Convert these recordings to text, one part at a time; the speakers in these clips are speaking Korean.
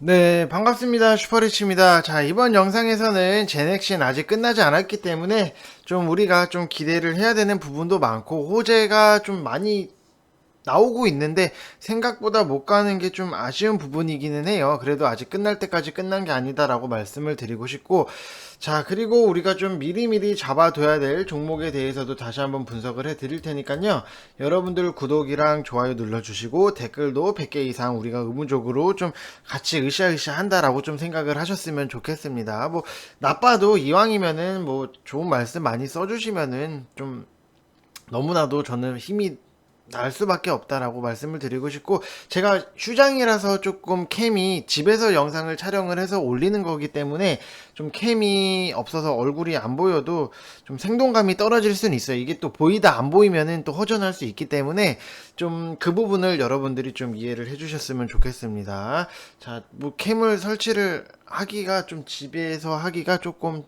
네, 반갑습니다. 슈퍼리치입니다. 자, 이번 영상에서는 제넥신 아직 끝나지 않았기 때문에 좀 우리가 좀 기대를 해야 되는 부분도 많고, 호재가 좀 많이 나오고 있는데 생각보다 못 가는 게 좀 아쉬운 부분이기는 해요. 그래도 아직 끝날 때까지 끝난 게 아니다라고 말씀을 드리고 싶고 자 그리고 우리가 좀 미리미리 잡아둬야 될 종목에 대해서도 다시 한번 분석을 해 드릴 테니까요. 여러분들 구독이랑 좋아요 눌러주시고 댓글도 100개 이상 우리가 의무적으로 좀 같이 으쌰으쌰 한다라고 좀 생각을 하셨으면 좋겠습니다. 뭐 나빠도 이왕이면은 뭐 좋은 말씀 많이 써주시면은 좀 너무나도 저는 힘이 날 수밖에 없다라고 말씀을 드리고 싶고 제가 휴장이라서 조금 캠이 집에서 영상을 촬영을 해서 올리는 거기 때문에 좀 캠이 없어서 얼굴이 안 보여도 좀 생동감이 떨어질 수는 있어요. 이게 또 보이다 안 보이면은 또 허전할 수 있기 때문에 좀 그 부분을 여러분들이 좀 이해를 해주셨으면 좋겠습니다. 자, 뭐 캠을 설치를 하기가 좀 집에서 하기가 조금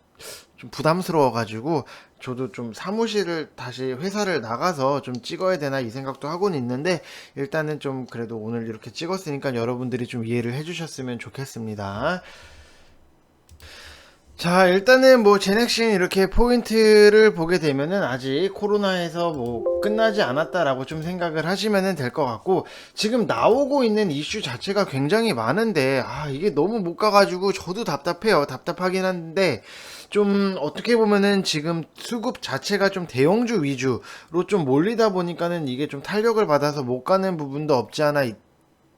좀 부담스러워 가지고 저도 좀 사무실을 다시 회사를 나가서 좀 찍어야 되나 이 생각도 하고는 있는데 일단은 좀 그래도 오늘 이렇게 찍었으니까 여러분들이 좀 이해를 해주셨으면 좋겠습니다. 자, 일단은 뭐 제넥신 이렇게 포인트를 보게 되면은 아직 코로나에서 뭐 끝나지 않았다라고 좀 생각을 하시면은 될 것 같고 지금 나오고 있는 이슈 자체가 굉장히 많은데 아, 이게 너무 못 가가지고 저도 답답해요. 답답하긴 한데 좀 어떻게 보면은 지금 수급 자체가 좀 대형주 위주로 좀 몰리다 보니까는 이게 좀 탄력을 받아서 못 가는 부분도 없지 않아 있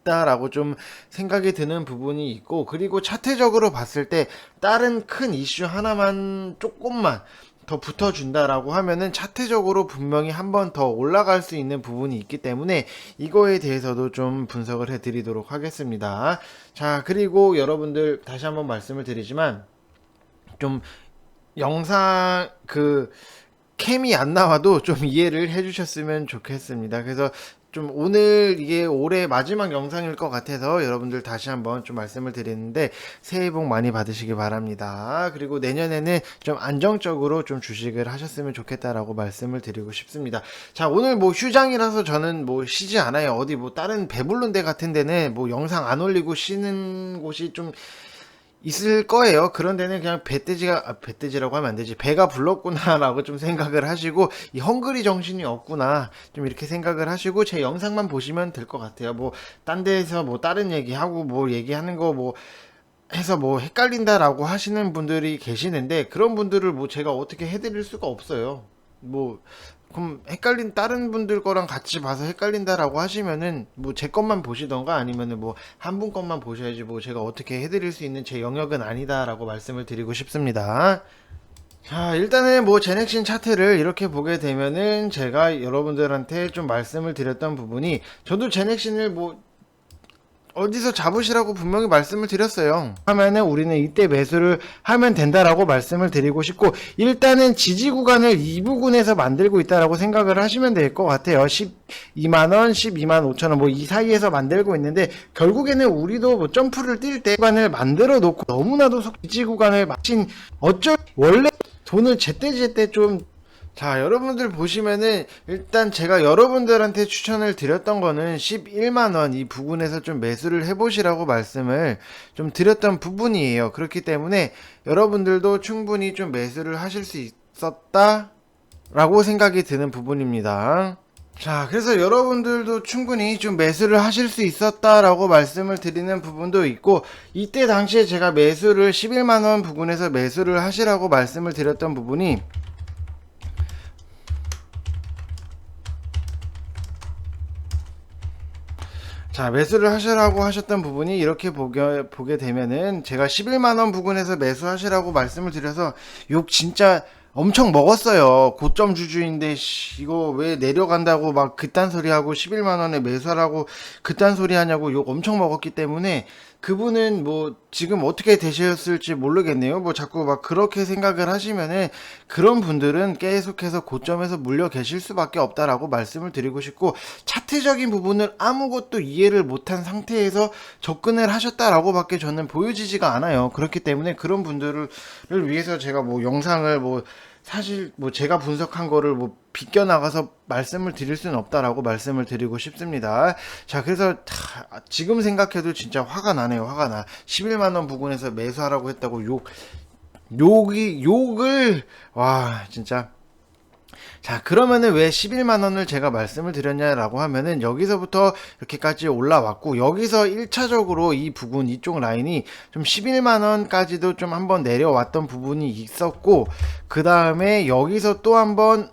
다라고 좀 생각이 드는 부분이 있고 그리고 차트적으로 봤을 때 다른 큰 이슈 하나만 조금만 더 붙어준다라고 하면은 차트적으로 분명히 한 번 더 올라갈 수 있는 부분이 있기 때문에 이거에 대해서도 좀 분석을 해드리도록 하겠습니다. 자 그리고 여러분들 다시 한번 말씀을 드리지만 좀 영상 그 캠이 안 나와도 좀 이해를 해주셨으면 좋겠습니다. 그래서 좀 오늘 이게 올해 마지막 영상일 것 같아서 여러분들 다시 한번 좀 말씀을 드리는데 새해 복 많이 받으시기 바랍니다. 그리고 내년에는 좀 안정적으로 좀 주식을 하셨으면 좋겠다라고 말씀을 드리고 싶습니다. 자, 오늘 뭐 휴장이라서 저는 뭐 쉬지 않아요. 어디 뭐 다른 배불른 데 같은 데는 뭐 영상 안 올리고 쉬는 곳이 좀 있을 거예요. 그런 데는 그냥 배돼지가 아, 배돼지라고 하면 안 되지. 배가 불렀구나라고 좀 생각을 하시고 이 헝그리 정신이 없구나 좀 이렇게 생각을 하시고 제 영상만 보시면 될 것 같아요. 뭐 딴 데에서 뭐 다른 얘기하고 뭐 얘기하는 거 뭐 해서 뭐 헷갈린다라고 하시는 분들이 계시는데 그런 분들을 뭐 제가 어떻게 해드릴 수가 없어요. 뭐 그럼 헷갈린 다른 분들 거랑 같이 봐서 헷갈린다라고 하시면은 뭐 제 것만 보시던가 아니면은 뭐 한 분 것만 보셔야지 뭐 제가 어떻게 해드릴 수 있는 제 영역은 아니다라고 말씀을 드리고 싶습니다. 자, 일단은 뭐 제넥신 차트를 이렇게 보게 되면은 제가 여러분들한테 좀 말씀을 드렸던 부분이 저도 제넥신을 뭐 어디서 잡으시라고 분명히 말씀을 드렸어요. 하면은 우리는 이때 매수를 하면 된다라고 말씀을 드리고 싶고 일단은 지지 구간을 이 부분에서 만들고 있다라고 생각을 하시면 될 것 같아요. 12만 원, 12만 5천 원 뭐 이 사이에서 만들고 있는데 결국에는 우리도 뭐 점프를 뛸 때 구간을 만들어 놓고 너무나도 속 지지 구간을 마친 어쩔 원래 돈을 제때제때 좀 자, 여러분들 보시면은 일단 제가 여러분들한테 추천을 드렸던 거는 11만 원 이 부분에서 좀 매수를 해보시라고 말씀을 좀 드렸던 부분이에요. 그렇기 때문에 여러분들도 충분히 좀 매수를 하실 수 있었다 라고 생각이 드는 부분입니다. 자, 그래서 여러분들도 충분히 좀 매수를 하실 수 있었다라고 말씀을 드리는 부분도 있고, 이때 당시에 제가 매수를 11만원 부분에서 매수를 하시라고 말씀을 드렸던 부분이, 자, 매수를 하시라고 하셨던 부분이 이렇게 보게, 보게 되면은 제가 11만원 부근에서 매수하시라고 말씀을 드려서 욕 진짜 엄청 먹었어요. 고점 주주인데, 씨, 이거 왜 내려간다고 막 그딴 소리 하고 11만원에 매수하라고 그딴 소리 하냐고 욕 엄청 먹었기 때문에 그분은 뭐 지금 어떻게 되셨을지 모르겠네요. 뭐 자꾸 막 그렇게 생각을 하시면은 그런 분들은 계속해서 고점에서 물려 계실 수밖에 없다라고 말씀을 드리고 싶고 차트적인 부분을 아무것도 이해를 못한 상태에서 접근을 하셨다라고밖에 저는 보여지지가 않아요. 그렇기 때문에 그런 분들을 위해서 제가 뭐 영상을 뭐 사실 뭐 제가 분석한 거를 뭐 비껴 나가서 말씀을 드릴 수는 없다라고 말씀을 드리고 싶습니다. 자, 그래서 하, 지금 생각해도 진짜 화가 나네요. 화가 나. 11만 원 부근에서 매수하라고 했다고 욕 욕이 욕을 와, 진짜 자, 그러면은 왜 11만 원을 제가 말씀을 드렸냐라고 하면은 여기서부터 이렇게까지 올라왔고 여기서 1차적으로 이 부분 이쪽 라인이 좀 11만 원까지도 좀 한번 내려왔던 부분이 있었고 그 다음에 여기서 또 한번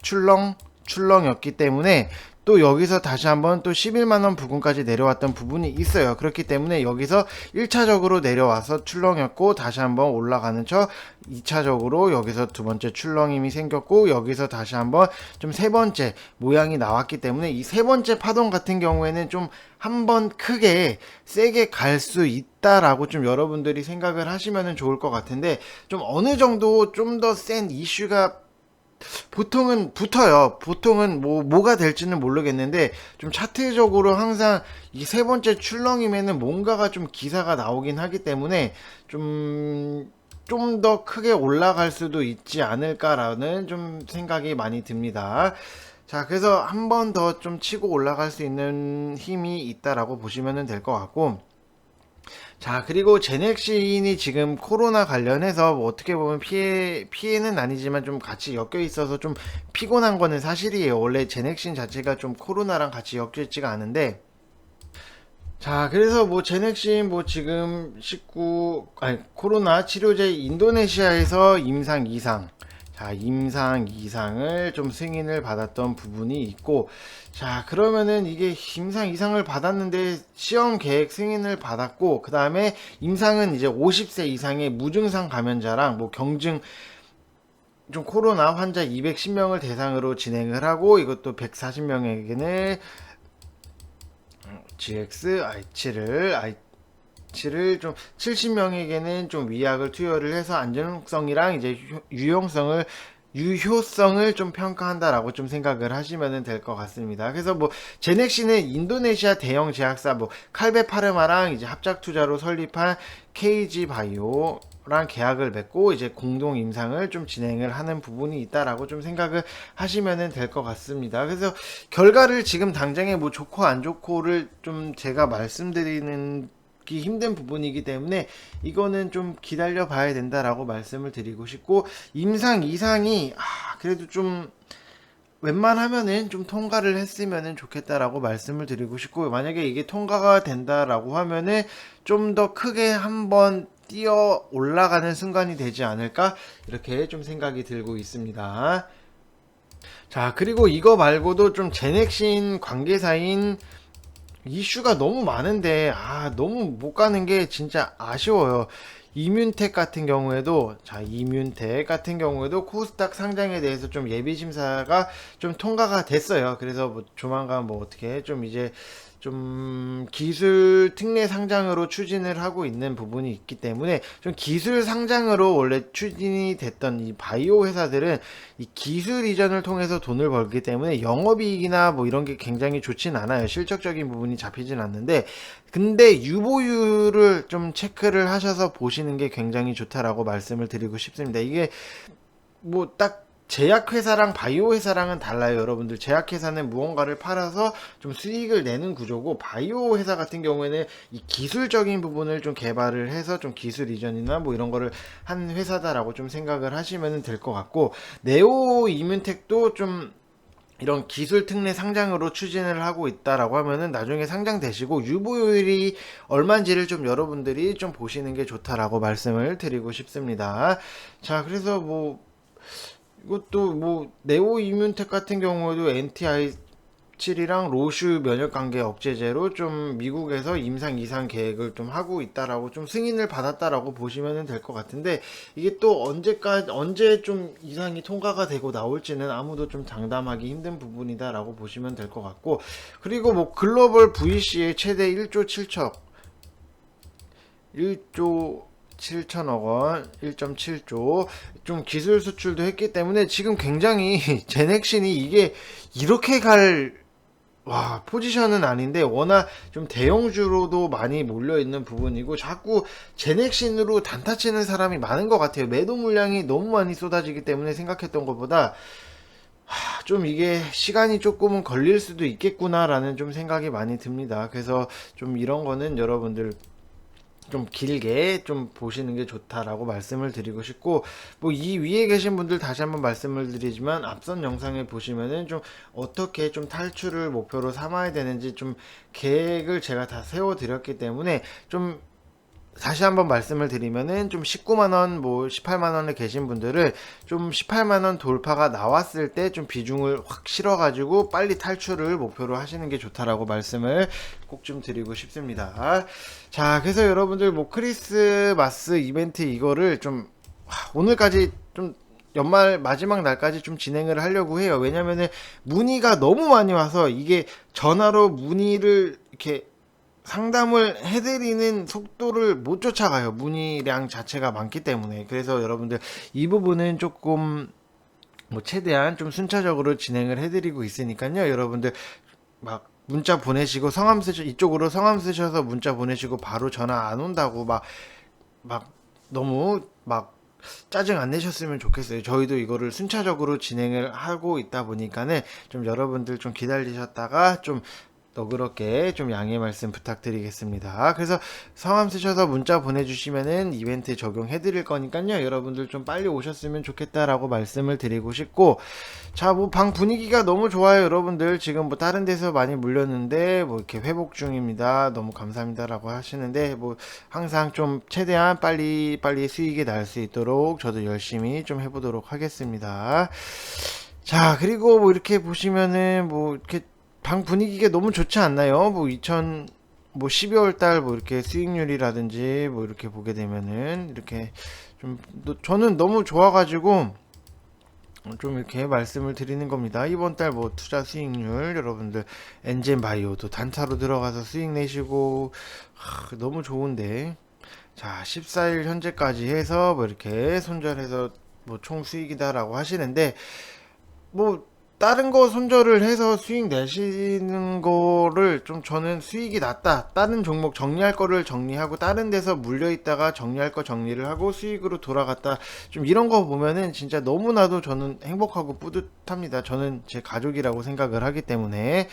출렁 출렁이었기 때문에 또 여기서 다시 한번 또 11만원 부근까지 내려왔던 부분이 있어요. 그렇기 때문에 여기서 1차적으로 내려와서 출렁였고 다시 한번 올라가는 척 2차적으로 여기서 두 번째 출렁임이 생겼고 여기서 다시 한번 좀 세 번째 모양이 나왔기 때문에 이 세 번째 파동 같은 경우에는 좀 한번 크게 세게 갈 수 있다라고 좀 여러분들이 생각을 하시면 좋을 것 같은데 좀 어느 정도 좀 더 센 이슈가 보통은 붙어요. 보통은 뭐 뭐가 될지는 모르겠는데 좀 차트적으로 항상 이 세 번째 출렁이면은 뭔가가 좀 기사가 나오긴 하기 때문에 좀 좀 더 크게 올라갈 수도 있지 않을까라는 좀 생각이 많이 듭니다. 자, 그래서 한 번 더 좀 치고 올라갈 수 있는 힘이 있다라고 보시면 될 것 같고, 자, 그리고 제넥신이 지금 코로나 관련해서 뭐 어떻게 보면 피해, 피해는 아니지만 좀 같이 엮여 있어서 좀 피곤한 거는 사실이에요. 원래 제넥신 자체가 좀 코로나랑 같이 엮여 있지가 않은데, 자, 그래서 뭐 제넥신 뭐 지금 19, 아니, 코로나 치료제 인도네시아에서 임상 이상, 자, 임상 이상을 좀 승인을 받았던 부분이 있고, 자, 그러면은 이게 임상 이상을 받았는데 시험 계획 승인을 받았고, 그 다음에 임상은 이제 50세 이상의 무증상 감염자랑 뭐 경증, 좀 코로나 환자 210명을 대상으로 진행을 하고, 이것도 140명에게는 GX i7을 i7을 좀 70명에게는 좀 위약을 투여를 해서 안전성이랑 이제 유- 유용성을 유효성을 좀 평가한다라고 좀 생각을 하시면 될 것 같습니다. 그래서 뭐 제넥시는 인도네시아 대형 제약사 뭐 칼베 파르마랑 이제 합작 투자로 설립한 KG 바이오 랑 계약을 맺고 이제 공동 임상을 좀 진행을 하는 부분이 있다라고 좀 생각을 하시면 될것 같습니다. 그래서 결과를 지금 당장에 뭐 좋고 안 좋고를 좀 제가 말씀드리는 기 힘든 부분이기 때문에 이거는 좀 기다려 봐야 된다라고 말씀을 드리고 싶고 임상 이상이 아 그래도 좀 웬만하면은 좀 통과를 했으면은 좋겠다라고 말씀을 드리고 싶고 만약에 이게 통과가 된다라고 하면은 좀 더 크게 한번 뛰어 올라가는 순간이 되지 않을까 이렇게 좀 생각이 들고 있습니다. 자 그리고 이거 말고도 좀 제넥신 관계사인 이슈가 너무 많은데 아 너무 못 가는 게 진짜 아쉬워요. 이뮨텍 같은 경우에도 자 이뮨텍 같은 경우에도 코스닥 상장에 대해서 좀 예비 심사가 좀 통과가 됐어요. 그래서 뭐 조만간 뭐 어떻게 좀 이제 좀 기술 특례 상장으로 추진을 하고 있는 부분이 있기 때문에 좀 기술 상장으로 원래 추진이 됐던 이 바이오 회사들은 이 기술 이전을 통해서 돈을 벌기 때문에 영업이익이나 뭐 이런 게 굉장히 좋진 않아요. 실적적인 부분이 잡히진 않는데 근데 유보율을 좀 체크를 하셔서 보시는 게 굉장히 좋다라고 말씀을 드리고 싶습니다. 이게 뭐딱 제약회사랑 바이오 회사랑은 달라요, 여러분들. 제약회사는 무언가를 팔아서 좀 수익을 내는 구조고, 바이오 회사 같은 경우에는 이 기술적인 부분을 좀 개발을 해서 좀 기술 이전이나 뭐 이런 거를 한 회사다라고 좀 생각을 하시면 될 것 같고, 네오 이뮨텍도 좀 이런 기술 특례 상장으로 추진을 하고 있다라고 하면은 나중에 상장되시고 유보율이 얼마인지를 좀 여러분들이 좀 보시는 게 좋다라고 말씀을 드리고 싶습니다. 자, 그래서 뭐 이것도 뭐 네오 이뮨텍 같은 경우에도 NTI 7이랑 로슈 면역 관계 억제제로 좀 미국에서 임상 이상 계획을 좀 하고 있다라고 좀 승인을 받았다라고 보시면 될 것 같은데 이게 또 언제까지 언제 좀 이상이 통과가 되고 나올지는 아무도 좀 장담하기 힘든 부분이다라고 보시면 될 것 같고 그리고 뭐 글로벌 VC의 최대 1조 7천 1조 7천억 원, 1.7조 좀 기술 수출도 했기 때문에 지금 굉장히 제넥신이 이게 이렇게 갈 와 포지션은 아닌데 워낙 좀 대형주로도 많이 몰려 있는 부분이고 자꾸 제넥신으로 단타 치는 사람이 많은 것 같아요. 매도 물량이 너무 많이 쏟아지기 때문에 생각했던 것보다 하, 좀 이게 시간이 조금은 걸릴 수도 있겠구나라는 좀 생각이 많이 듭니다. 그래서 좀 이런 거는 여러분들 좀 길게 좀 보시는 게 좋다라고 말씀을 드리고 싶고 뭐 이 위에 계신 분들 다시 한번 말씀을 드리지만 앞선 영상에 보시면은 좀 어떻게 좀 탈출을 목표로 삼아야 되는지 좀 계획을 제가 다 세워 드렸기 때문에 좀 다시 한번 말씀을 드리면은 좀 19만 원, 뭐 18만 원에 계신 분들은 좀 18만 원 돌파가 나왔을 때 좀 비중을 확 실어가지고 빨리 탈출을 목표로 하시는 게 좋다라고 말씀을 꼭 좀 드리고 싶습니다. 자, 그래서 여러분들 뭐 크리스마스 이벤트 이거를 좀 하, 오늘까지 좀 연말 마지막 날까지 좀 진행을 하려고 해요. 왜냐면은 문의가 너무 많이 와서 이게 전화로 문의를 이렇게 상담을 해드리는 속도를 못 쫓아가요. 문의량 자체가 많기 때문에. 그래서 여러분들 이 부분은 조금 뭐 최대한 좀 순차적으로 진행을 해드리고 있으니까요. 여러분들 막 문자 보내시고 성함 쓰셔 이쪽으로 성함 쓰셔서 문자 보내시고 바로 전화 안 온다고 막 막 너무 막 짜증 안 내셨으면 좋겠어요. 저희도 이거를 순차적으로 진행을 하고 있다 보니까는 좀 여러분들 좀 기다리셨다가 좀 너그럽게 좀 양해 말씀 부탁드리겠습니다. 그래서 성함 쓰셔서 문자 보내주시면은 이벤트 적용해 드릴 거니까요. 여러분들 좀 빨리 오셨으면 좋겠다라고 말씀을 드리고 싶고, 자, 뭐 방 분위기가 너무 좋아요. 여러분들 지금 뭐 다른 데서 많이 물렸는데 뭐 이렇게 회복 중입니다. 너무 감사합니다라고 하시는데 뭐 항상 좀 최대한 빨리 빨리 수익이 날 수 있도록 저도 열심히 좀 해보도록 하겠습니다. 자, 그리고 뭐 이렇게 보시면은 뭐 이렇게 방 분위기가 너무 좋지 않나요? 뭐 2000, 뭐 12월 달 뭐 이렇게 수익률이라든지 뭐 이렇게 보게 되면은 이렇게 좀 너- 저는 너무 좋아가지고 좀 이렇게 말씀을 드리는 겁니다. 이번 달 뭐 투자 수익률 여러분들 엔젠 바이오도 단타로 들어가서 수익 내시고 하, 너무 좋은데 자 14일 현재까지 해서 뭐 이렇게 손절해서 뭐 총 수익이다라고 하시는데 뭐 다른 거 손절을 해서 수익 내시는 거를 좀 저는 수익이 낮다. 다른 종목 정리할 거를 정리하고 다른 데서 물려 있다가 정리할 거 정리를 하고 수익으로 돌아갔다. 좀 이런 거 보면은 진짜 너무나도 저는 행복하고 뿌듯합니다. 저는 제 가족이라고 생각을 하기 때문에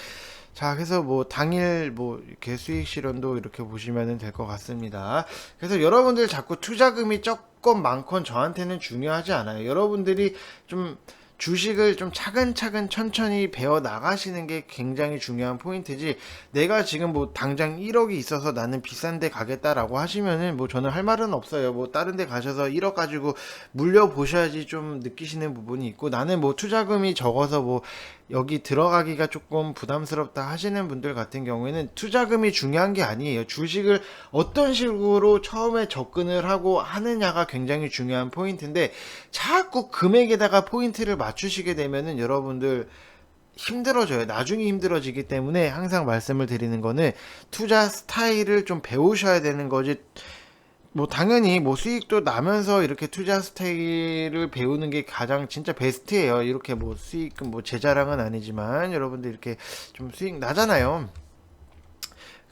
자, 그래서 뭐 당일 뭐 이렇게 수익 실현도 이렇게 보시면 될 것 같습니다. 그래서 여러분들 자꾸 투자금이 조금 많건 저한테는 중요하지 않아요. 여러분들이 좀 주식을 좀 차근차근 천천히 배워 나가시는 게 굉장히 중요한 포인트지 내가 지금 뭐 당장 1억이 있어서 나는 비싼 데 가겠다라고 하시면은 뭐 저는 할 말은 없어요. 뭐 다른 데 가셔서 1억 가지고 물려 보셔야지 좀 느끼시는 부분이 있고 나는 뭐 투자금이 적어서 뭐 여기 들어가기가 조금 부담스럽다 하시는 분들 같은 경우에는 투자금이 중요한 게 아니에요. 주식을 어떤 식으로 처음에 접근을 하고 하느냐가 굉장히 중요한 포인트인데 자꾸 금액에다가 포인트를 맞추시게 되면은 여러분들 힘들어져요. 나중에 힘들어지기 때문에 항상 말씀을 드리는 거는 투자 스타일을 좀 배우셔야 되는 거지. 뭐 당연히 뭐 수익도 나면서 이렇게 투자 스타일을 배우는 게 가장 진짜 베스트예요. 이렇게 뭐 수익 뭐제 자랑은 아니지만 여러분들 이렇게 좀 수익 나잖아요.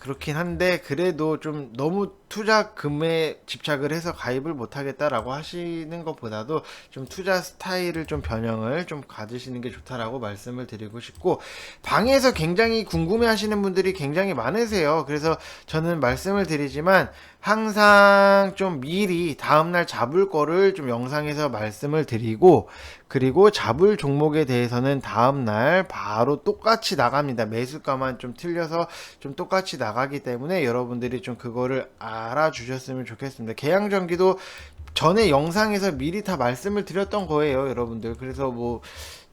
그렇긴 한데 그래도 좀 너무 투자금에 집착을 해서 가입을 못 하겠다라고 하시는 것보다도 좀 투자 스타일을 좀 변형을 좀 가지시는 게 좋다라고 말씀을 드리고 싶고 방에서 굉장히 궁금해 하시는 분들이 굉장히 많으세요. 그래서 저는 말씀을 드리지만 항상 좀 미리 다음날 잡을 거를 좀 영상에서 말씀을 드리고 그리고 잡을 종목에 대해서는 다음날 바로 똑같이 나갑니다. 매수가만 좀 틀려서 좀 똑같이 나가기 때문에 여러분들이 좀 그거를 알아주셨으면 좋겠습니다. 계양전기도 전에 영상에서 미리 다 말씀을 드렸던 거예요, 여러분들. 그래서 뭐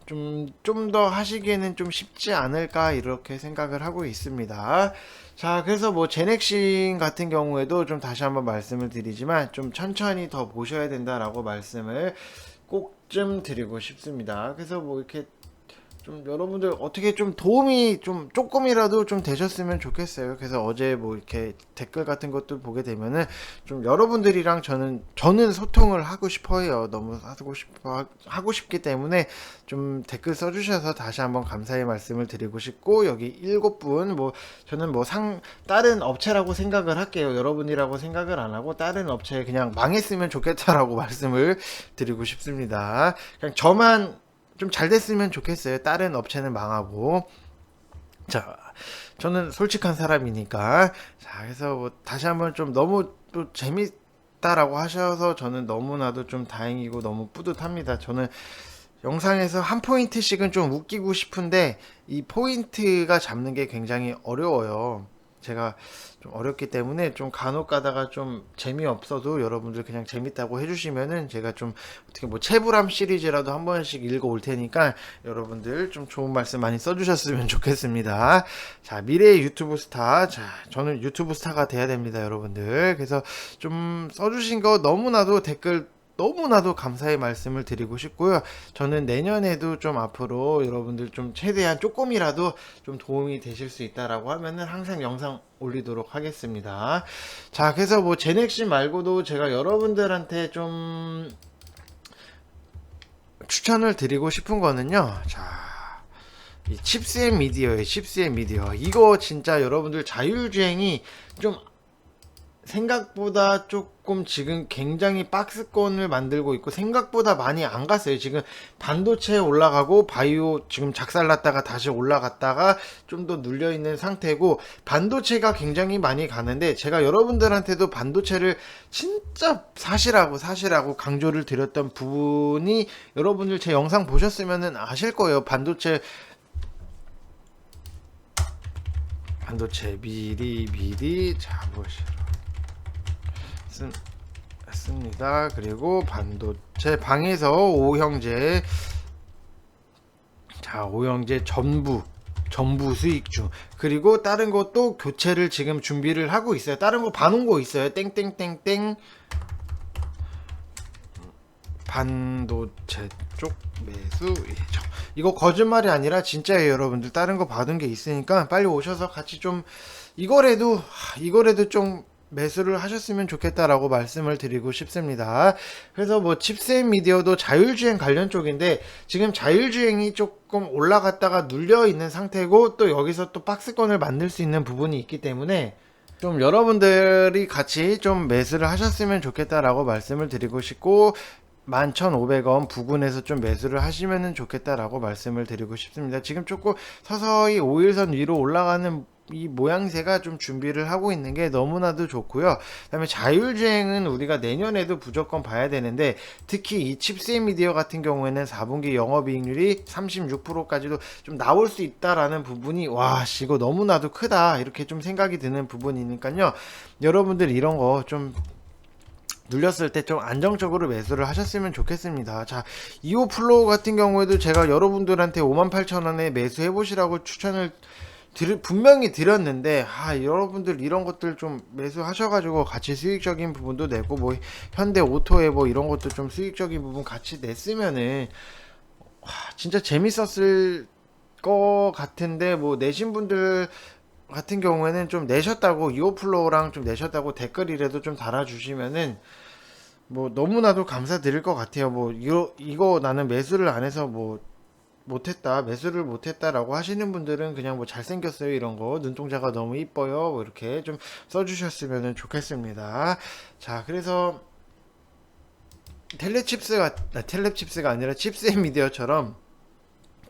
좀, 좀 더 하시기에는 좀 쉽지 않을까, 이렇게 생각을 하고 있습니다. 자, 그래서 뭐, 제넥신 같은 경우에도 좀 다시 한번 말씀을 드리지만, 좀 천천히 더 보셔야 된다라고 말씀을 꼭 좀 드리고 싶습니다. 그래서 뭐, 이렇게 좀 여러분들 어떻게 좀 도움이 좀 조금이라도 좀 되셨으면 좋겠어요. 그래서 어제 뭐 이렇게 댓글 같은 것도 보게 되면은 좀 여러분들이랑 저는 저는 소통을 하고 싶어요. 너무 하고 싶어 하고 싶기 때문에 좀 댓글 써주셔서 다시 한번 감사의 말씀을 드리고 싶고 여기 일곱 분 뭐 저는 뭐 상 다른 업체라고 생각을 할게요. 여러분이라고 생각을 안 하고 다른 업체 그냥 망했으면 좋겠다라고 말씀을 드리고 싶습니다. 그냥 저만 좀 잘 됐으면 좋겠어요. 다른 업체는 망하고. 자, 저는 솔직한 사람이니까. 자, 그래서 뭐 다시 한번 좀 너무 또 재밌다라고 하셔서 저는 너무나도 좀 다행이고 너무 뿌듯합니다. 저는 영상에서 한 포인트씩은 좀 웃기고 싶은데 이 포인트가 잡는 게 굉장히 어려워요. 제가 좀 어렵기 때문에 좀 간혹 가다가 좀 재미없어도 여러분들 그냥 재밌다고 해주시면은 제가 좀 어떻게 뭐 채불함 시리즈라도 한 번씩 읽어 올 테니까 여러분들 좀 좋은 말씀 많이 써주셨으면 좋겠습니다. 자, 미래의 유튜브 스타. 자, 저는 유튜브 스타가 돼야 됩니다, 여러분들. 그래서 좀 써주신 거 너무나도 댓글 너무나도 감사의 말씀을 드리고 싶고요. 저는 내년에도 좀 앞으로 여러분들 좀 최대한 조금이라도 좀 도움이 되실 수 있다라고 하면은 항상 영상 올리도록 하겠습니다. 자, 그래서 뭐 제넥신 말고도 제가 여러분들한테 좀 추천을 드리고 싶은 거는요. 자, 이 칩스앤 미디어의 칩스앤 미디어. 이거 진짜 여러분들 자율주행이 좀 생각보다 조금 지금 굉장히 박스권을 만들고 있고 생각보다 많이 안 갔어요. 지금 반도체 올라가고 바이오 지금 작살났다가 다시 올라갔다가 좀 더 눌려 있는 상태고 반도체가 굉장히 많이 가는데 제가 여러분들한테도 반도체를 진짜 사실하고 사실하고 강조를 드렸던 부분이 여러분들 제 영상 보셨으면은 아실 거예요. 반도체 반도체 미리 미리 잡으시라. 쓴, 씁니다. 그리고 반도체 방에서 오형제 자 오형제 전부 전부 수익 중 그리고 다른 것도 교체를 지금 준비를 하고 있어요. 다른 거 봐놓은 거 있어요. 땡땡땡땡 반도체 쪽 매수 예정. 이거 거짓말이 아니라 진짜예요, 여러분들. 다른 거 받은 게 있으니까 빨리 오셔서 같이 좀 이거라도 하, 이거라도 좀 매수를 하셨으면 좋겠다라고 말씀을 드리고 싶습니다. 그래서 뭐 칩셋 미디어도 자율주행 관련 쪽인데 지금 자율주행이 조금 올라갔다가 눌려 있는 상태고 또 여기서 또 박스권을 만들 수 있는 부분이 있기 때문에 좀 여러분들이 같이 좀 매수를 하셨으면 좋겠다라고 말씀을 드리고 싶고 11,500원 부근에서 좀 매수를 하시면 좋겠다라고 말씀을 드리고 싶습니다. 지금 조금 서서히 5일선 위로 올라가는 이 모양새가 좀 준비를 하고 있는 게 너무나도 좋고요. 그다음에 자율주행은 우리가 내년에도 무조건 봐야 되는데 특히 이 칩셋 미디어 같은 경우에는 4분기 영업이익률이 36%까지도 좀 나올 수 있다라는 부분이 와, 씨, 이거 너무나도 크다 이렇게 좀 생각이 드는 부분이니까요. 여러분들 이런 거좀 눌렸을 때 좀 안정적으로 매수를 하셨으면 좋겠습니다. 자, 2호 플로우 같은 경우에도 제가 여러분들한테 58,000원에 매수해 보시라고 추천을 드, 분명히 드렸는데 아, 여러분들 이런 것들 좀 매수하셔가지고 같이 수익적인 부분도 내고 뭐 현대 오토에 뭐 이런 것도 좀 수익적인 부분 같이 냈으면은 와, 진짜 재밌었을 것 같은데 뭐 내신 분들 같은 경우에는 좀 내셨다고 이오플로우랑 좀 내셨다고 댓글이라도 좀 달아주시면은 뭐 너무나도 감사드릴 것 같아요. 뭐 이거 이거 나는 매수를 안 해서 뭐 못했다 매수를 못했다라고 하시는 분들은 그냥 뭐 잘생겼어요 이런 거 눈동자가 너무 이뻐요 뭐 이렇게 좀 써주셨으면 좋겠습니다. 자 그래서 텔레칩스가 아, 텔레칩스가 아니라 칩스앤 미디어처럼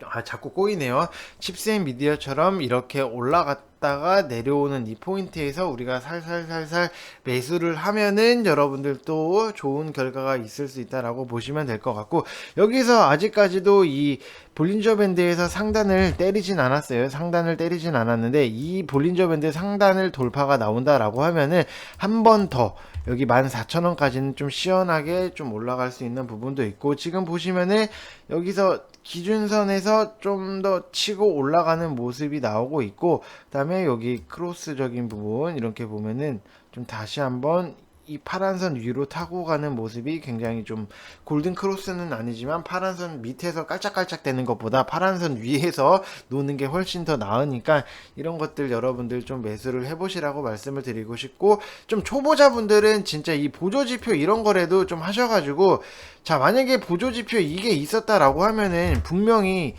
아 자꾸 꼬이네요. 칩스앤 미디어처럼 이렇게 올라갔다가 내려오는 이 포인트에서 우리가 살살살살 매수를 하면은 여러분들도 좋은 결과가 있을 수 있다라고 보시면 될 것 같고 여기서 아직까지도 이 볼린저 밴드에서 상단을 때리진 않았어요. 상단을 때리진 않았는데 이 볼린저 밴드 상단을 돌파가 나온다라고 하면은 한 번 더 여기 14,000원까지는 좀 시원하게 좀 올라갈 수 있는 부분도 있고 지금 보시면은 여기서 기준선에서 좀 더 치고 올라가는 모습이 나오고 있고 그 다음에 여기 크로스적인 부분 이렇게 보면은 좀 다시 한번 이 파란선 위로 타고 가는 모습이 굉장히 좀 골든 크로스는 아니지만 파란선 밑에서 깔짝깔짝 되는 것보다 파란선 위에서 노는 게 훨씬 더 나으니까 이런 것들 여러분들 좀 매수를 해보시라고 말씀을 드리고 싶고 좀 초보자분들은 진짜 이 보조지표 이런 거라도 좀 하셔가지고 자 만약에 보조지표 이게 있었다라고 하면은 분명히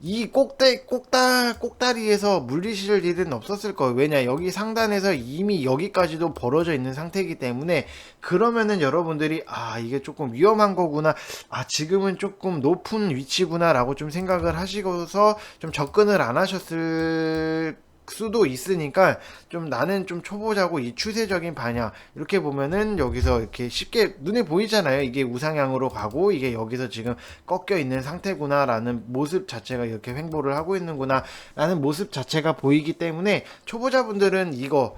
이 꼭대 꼭다 꼭다리에서 물리실 일은 없었을 거예요. 왜냐 여기 상단에서 이미 여기까지도 벌어져 있는 상태이기 때문에 그러면은 여러분들이 아 이게 조금 위험한 거구나. 아 지금은 조금 높은 위치구나라고 좀 생각을 하시고서 좀 접근을 안 하셨을 수도 있으니까 좀 나는 좀 초보자고 이 추세적인 반영 이렇게 보면은 여기서 이렇게 쉽게 눈에 보이잖아요. 이게 우상향으로 가고 이게 여기서 지금 꺾여 있는 상태구나라는 모습 자체가 이렇게 횡보를 하고 있는구나 라는 모습 자체가 보이기 때문에 초보자분들은 이거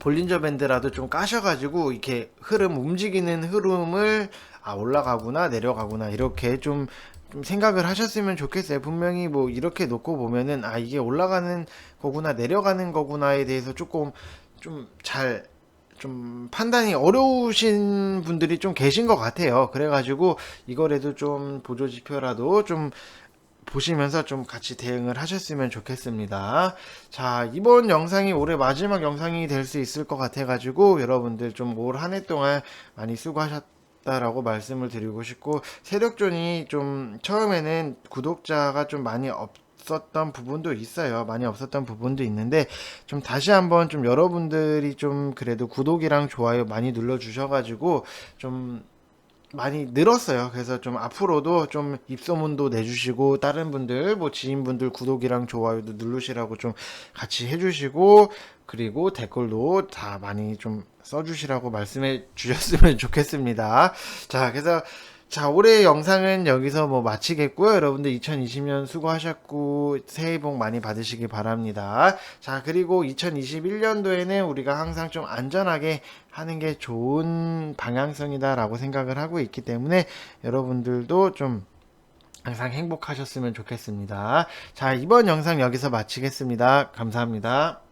볼린저 밴드라도 좀 까셔가지고 이렇게 흐름 움직이는 흐름을 아 올라가구나 내려가구나 이렇게 좀, 좀 생각을 하셨으면 좋겠어요. 분명히 뭐 이렇게 놓고 보면은 아 이게 올라가는 거구나 내려가는 거구나에 대해서 조금 좀잘좀 판단이 어려우신 분들이 좀 계신 것 같아요. 그래가지고 이거라도 좀 보조 지표라도 좀 보시면서 좀 같이 대응을 하셨으면 좋겠습니다. 자, 이번 영상이 올해 마지막 영상이 될 수 있을 것 같아가지고 여러분들 좀 올 한 해 동안 많이 수고하셨 다라고 말씀을 드리고 싶고 세력존이 좀 처음에는 구독자가 좀 많이 없었던 부분도 있어요. 많이 없었던 부분도 있는데 좀 다시 한번 좀 여러분들이 좀 그래도 구독이랑 좋아요 많이 눌러 주셔 가지고 좀 많이 늘었어요. 그래서 좀 앞으로도 좀 입소문도 내주시고 다른 분들 뭐 지인분들 구독이랑 좋아요도 누르시라고 좀 같이 해주시고 그리고 댓글도 다 많이 좀 써주시라고 말씀해 주셨으면 좋겠습니다. 자, 그래서 자, 올해 영상은 여기서 뭐 마치겠고요. 여러분들 2020년 수고하셨고 새해 복 많이 받으시기 바랍니다. 자, 그리고 2021년도에는 우리가 항상 좀 안전하게 하는 게 좋은 방향성이다라고 생각을 하고 있기 때문에 여러분들도 좀 항상 행복하셨으면 좋겠습니다. 자, 이번 영상 여기서 마치겠습니다. 감사합니다.